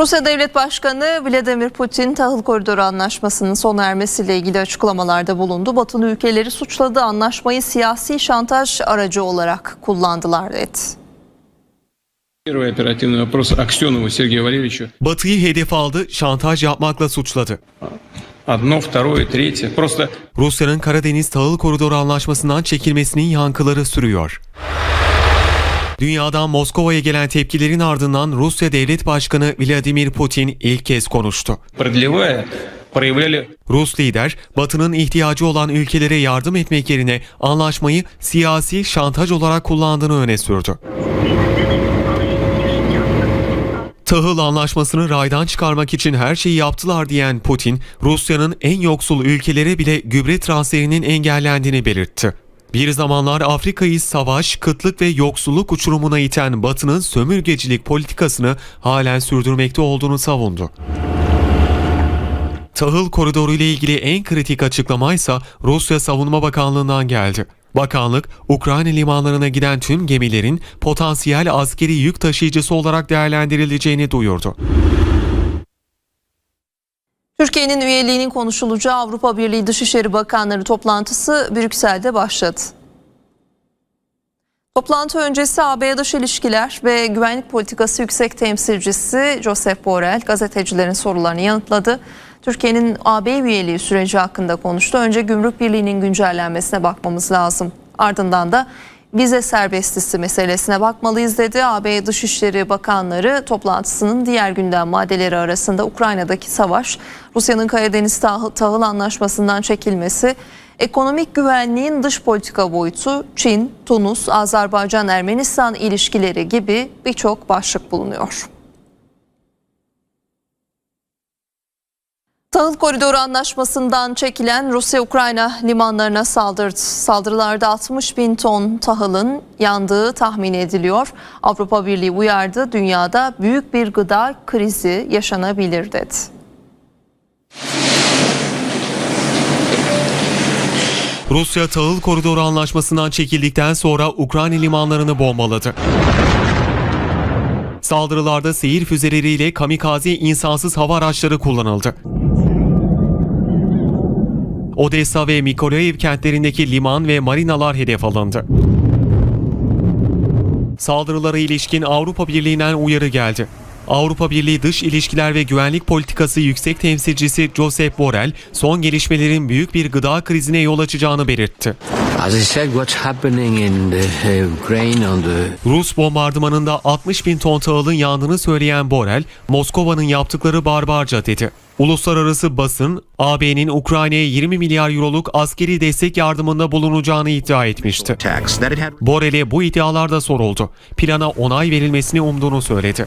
Rusya Devlet Başkanı Vladimir Putin tahıl koridoru anlaşmasının sona ermesiyle ilgili açıklamalarda bulundu. Batılı ülkeleri suçladığı anlaşmayı siyasi şantaj aracı olarak kullandılar dedi. Batı'yı hedef aldı, şantaj yapmakla suçladı. Rusya'nın Karadeniz Tahıl Koridoru Anlaşması'ndan çekilmesinin yankıları sürüyor. Dünyadan Moskova'ya gelen tepkilerin ardından Rusya Devlet Başkanı Vladimir Putin ilk kez konuştu. Rus lider, Batı'nın ihtiyacı olan ülkelere yardım etmek yerine anlaşmayı siyasi şantaj olarak kullandığını öne sürdü. Tahıl anlaşmasını raydan çıkarmak için her şeyi yaptılar diyen Putin, Rusya'nın en yoksul ülkelere bile gübre transferinin engellendiğini belirtti. Bir zamanlar Afrika'yı savaş, kıtlık ve yoksulluk uçurumuna iten Batı'nın sömürgecilik politikasını halen sürdürmekte olduğunu savundu. Tahıl koridoru ile ilgili en kritik açıklamaysa Rusya Savunma Bakanlığı'ndan geldi. Bakanlık, Ukrayna limanlarına giden tüm gemilerin potansiyel askeri yük taşıyıcısı olarak değerlendirileceğini duyurdu. Türkiye'nin üyeliğinin konuşulacağı Avrupa Birliği Dışişleri Bakanları toplantısı Brüksel'de başladı. Toplantı öncesi AB Dış İlişkiler ve Güvenlik Politikası Yüksek Temsilcisi Josep Borrell gazetecilerin sorularını yanıtladı. Türkiye'nin AB üyeliği süreci hakkında konuştu. Önce Gümrük Birliği'nin güncellenmesine bakmamız lazım. Ardından da vize serbestisi meselesine bakmalıyız dedi. AB Dışişleri Bakanları toplantısının diğer gündem maddeleri arasında Ukrayna'daki savaş, Rusya'nın Karadeniz tahıl, tahıl anlaşmasından çekilmesi, ekonomik güvenliğin dış politika boyutu, Çin, Tunus, Azerbaycan, Ermenistan ilişkileri gibi birçok başlık bulunuyor. Tahıl Koridoru Anlaşması'ndan çekilen Rusya-Ukrayna limanlarına saldırdı. Saldırılarda 60 bin ton tahılın yandığı tahmin ediliyor. Avrupa Birliği uyardı. Dünyada büyük bir gıda krizi yaşanabilir dedi. Rusya Tahıl Koridoru Anlaşması'ndan çekildikten sonra Ukrayna limanlarını bombaladı. Saldırılarda seyir füzeleriyle kamikaze insansız hava araçları kullanıldı. Odessa ve Mikolaev kentlerindeki liman ve marinalar hedef alındı. Saldırılara ilişkin Avrupa Birliği'nden uyarı geldi. Avrupa Birliği Dış İlişkiler ve Güvenlik Politikası Yüksek Temsilcisi Josep Borrell, son gelişmelerin büyük bir gıda krizine yol açacağını belirtti. Uh, Rus bombardımanında 60 bin ton tahılın yandığını söyleyen Borrell, Moskova'nın yaptıkları barbarca dedi. Uluslararası basın, AB'nin Ukrayna'ya 20 milyar euroluk askeri destek yardımında bulunacağını iddia etmişti. Borrell'e bu iddialar da soruldu. Plana onay verilmesini umduğunu söyledi.